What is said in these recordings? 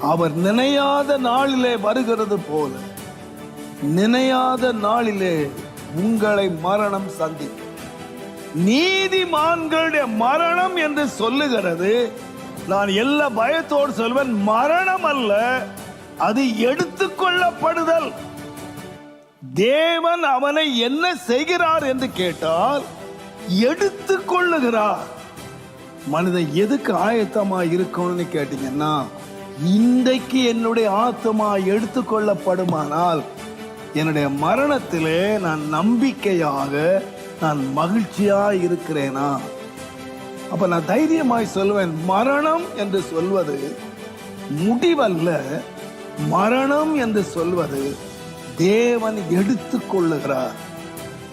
அவர் நினையாத நாளிலே வருகிறது போல. நினையாத நாளிலே உங்களை மரணம் சந்திக்கும். நீதிமான்களுடைய மரணம் என்று சொல்லுகிறது. நான் எல்லா பயத்தோடு சொல்வேன் மரணம் அல்ல அது எடுத்துக்கொள்ளப்படுதல். தேவன் அவனை என்ன செய்கிறார் என்று கேட்டால் எடுத்துக்கொள்ளுகிறார். மனிதன் எதுக்கு ஆயத்தமா இருக்கணும்னு கேட்டீங்கன்னா இன்றைக்கு என்னுடைய ஆத்மா எடுத்துக்கொள்ளப்படுமானால் என்னுடைய மரணத்திலே நான் நம்பிக்கையாக நான் மகிழ்ச்சியா இருக்கிறேனா? அப்ப நான் தைரியமாய் சொல்வேன் மரணம் என்று சொல்வது முடிவல்ல. மரணம் என்று சொல்வது தேவன் எடுத்துக்கொள்ளுகிறார்.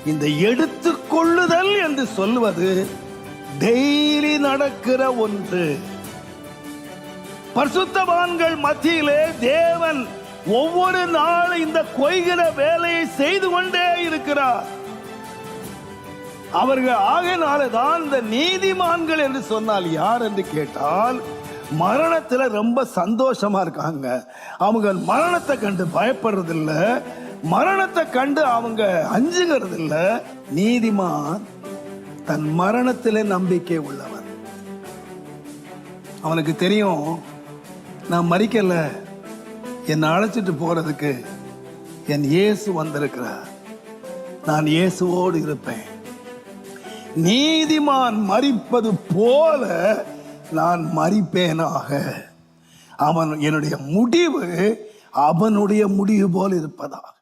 இந்த எடுத்துக்கொள்ளுதல் என்று சொல்வது டெய்லி நடக்கிற ஒன்று. பரிசுத்தவான்கள் மத்தியிலே தேவன் ஒவ்வொரு நாளும் இந்த கொய்கிற வேலையை செய்து கொண்டே இருக்கிறார். அவர்கள் ஆகையினால தான் இந்த நீதிமான்கள் என்று சொன்னால் யார் என்று கேட்டால் மரணத்துல ரொம்ப சந்தோஷமா இருக்காங்க. அவங்க மரணத்தை கண்டு பயப்படுறது இல்ல மரணத்தை கண்டு அவங்க அஞ்சுகிறது இல்ல நீதிமான் தன் மரணத்திலே நம்பிக்கை உள்ளவன். அவனுக்கு தெரியும் நான் மறிக்கல. என்னை அழைச்சிட்டு போறதுக்கு என் இயேசு வந்திருக்கிறார். நான் இயேசுவோடு இருப்பேன். நீதிமான் மறிப்பது போல நான் மறிப்பேனாக. அவன் என்னுடைய முடிவு அவனுடைய முடிவு போல் இருப்பதாக.